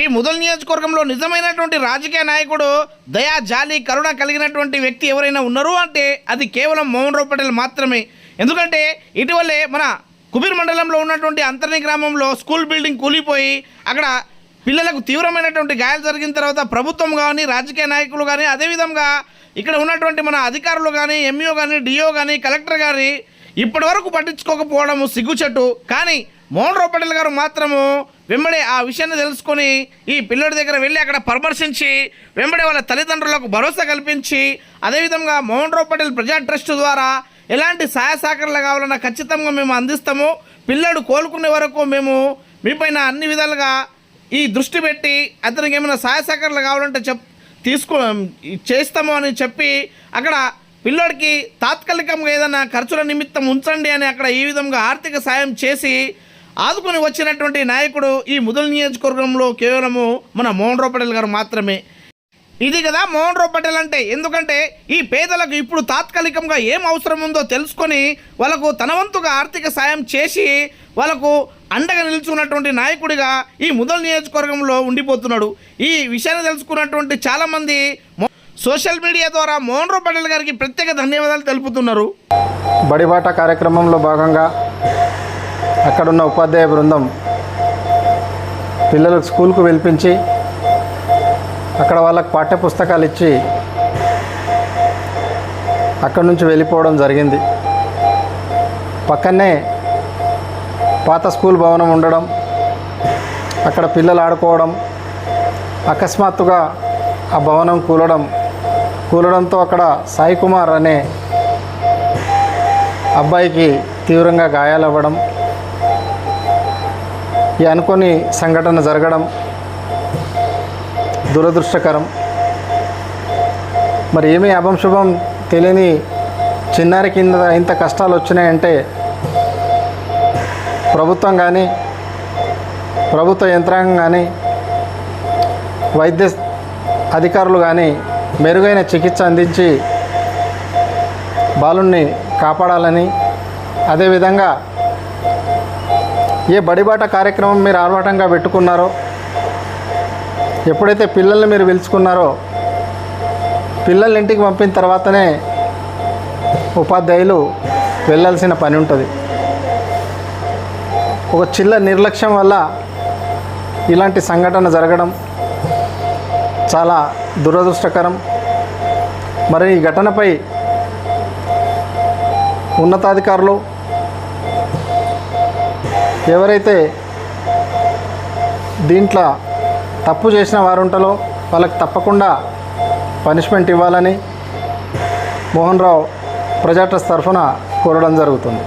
ఈ ముదల్ నియోజకవర్గంలో నిజమైనటువంటి రాజకీయ నాయకుడు దయా జాలి కరుణ కలిగినటువంటి వ్యక్తి ఎవరైనా ఉన్నారు అంటే అది కేవలం మోహన్ రావు పటేల్ మాత్రమే. ఎందుకంటే ఇటీవలే మన కుబీర్ మండలంలో ఉన్నటువంటి అంతర్ని గ్రామంలో స్కూల్ బిల్డింగ్ కూలిపోయి అక్కడ పిల్లలకు తీవ్రమైనటువంటి గాయాలు జరిగిన తర్వాత ప్రభుత్వం కానీ రాజకీయ నాయకులు కానీ అదేవిధంగా ఇక్కడ ఉన్నటువంటి మన అధికారులు కానీ ఎంఈఓ కానీ డిఓ కానీ కలెక్టర్ గారి ఇప్పటి వరకు పట్టించుకోకపోవడము సిగ్గుచెట్టు. కానీ మోహన్ రావు పటేల్ గారు మాత్రము వెంబడే ఆ విషయాన్ని తెలుసుకొని ఈ పిల్లడి దగ్గర వెళ్ళి అక్కడ పరామర్శించి వెంబడే వాళ్ళ తల్లిదండ్రులకు భరోసా కల్పించి అదేవిధంగా మోహన్ రావు పటేల్ ప్రజా ట్రస్ట్ ద్వారా ఎలాంటి సహాయ సహకారాలు కావాలన్నా ఖచ్చితంగా మేము అందిస్తాము. పిల్లడు కోలుకునే వరకు మేము మీపైన అన్ని విధాలుగా ఈ దృష్టి పెట్టి అతనికి ఏమైనా సహాయ సహకారాలు కావాలంటే చెప్ తీసుకో చేస్తాము అని చెప్పి అక్కడ పిల్లోడికి తాత్కాలికంగా ఏదైనా ఖర్చుల నిమిత్తం ఉంచండి అని అక్కడ ఈ విధంగా ఆర్థిక సాయం చేసి ఆదుకొని వచ్చినటువంటి నాయకుడు ఈ ముదల్ నియోజకవర్గంలో కేవలము మన మోహన్ రావు పటేల్ గారు మాత్రమే. ఇది కదా మోహన్ రావు పటేల్ అంటే. ఎందుకంటే ఈ పేదలకు ఇప్పుడు తాత్కాలికంగా ఏం అవసరం ఉందో తెలుసుకొని వాళ్ళకు తన వంతుగా ఆర్థిక సాయం చేసి వాళ్ళకు అండగా నిలుచుకున్నటువంటి నాయకుడిగా ఈ ముదల్ నియోజకవర్గంలో ఉండిపోతున్నాడు. ఈ విషయాన్ని తెలుసుకున్నటువంటి చాలామంది సోషల్ మీడియా ద్వారా మోహన్ రావు పటేల్ గారికి ప్రత్యేక ధన్యవాదాలు తెలుపుతున్నారు. బడిబాట కార్యక్రమంలో భాగంగా అక్కడున్న ఉపాధ్యాయ బృందం పిల్లలకు స్కూల్కు పిలిపించి అక్కడ వాళ్ళకి పాఠ్య పుస్తకాలు ఇచ్చి అక్కడి నుంచి వెళ్ళిపోవడం జరిగింది. పక్కనే పాత స్కూల్ భవనం ఉండడం అక్కడ పిల్లలు ఆడుకోవడం అకస్మాత్తుగా ఆ భవనం కూలడం కూలడంతో అక్కడ సాయి కుమార్ అనే అబ్బాయికి తీవ్రంగా గాయాలవ్వడం ఈ అనుకోని సంఘటన జరగడం దురదృష్టకరం. మరి ఏమీ అభంశుభం తెలియని చిన్నారి కింద ఇంత కష్టాలు వచ్చినాయంటే ప్రభుత్వం కానీ ప్రభుత్వ యంత్రాంగం కానీ వైద్య అధికారులు కానీ మెరుగైన చికిత్స అందించి బాలుణ్ణి కాపాడాలని అదేవిధంగా ఏ బడిబాట కార్యక్రమం మీరు ఆర్భాటంగా పెట్టుకున్నారో ఎప్పుడైతే పిల్లల్ని మీరు పిలుచుకున్నారో పిల్లల్ని ఇంటికి పంపిన తర్వాతనే ఉపాధ్యాయులు వెళ్ళాల్సిన పని ఉంటుంది. ఒక చిన్న నిర్లక్ష్యం వల్ల ఇలాంటి సంఘటన జరగడం చాలా దురదృష్టకరం. మరి ఈ ఘటనపై ఉన్నతాధికారులు ఎవరైతే దీంట్లో తప్పు చేసిన వారు ఉంటారో వాళ్ళకి తప్పకుండా పనిష్మెంట్ ఇవ్వాలని మోహన్ రావు ప్రజా ట్రస్ట్ తరఫున కోరడం జరుగుతుంది.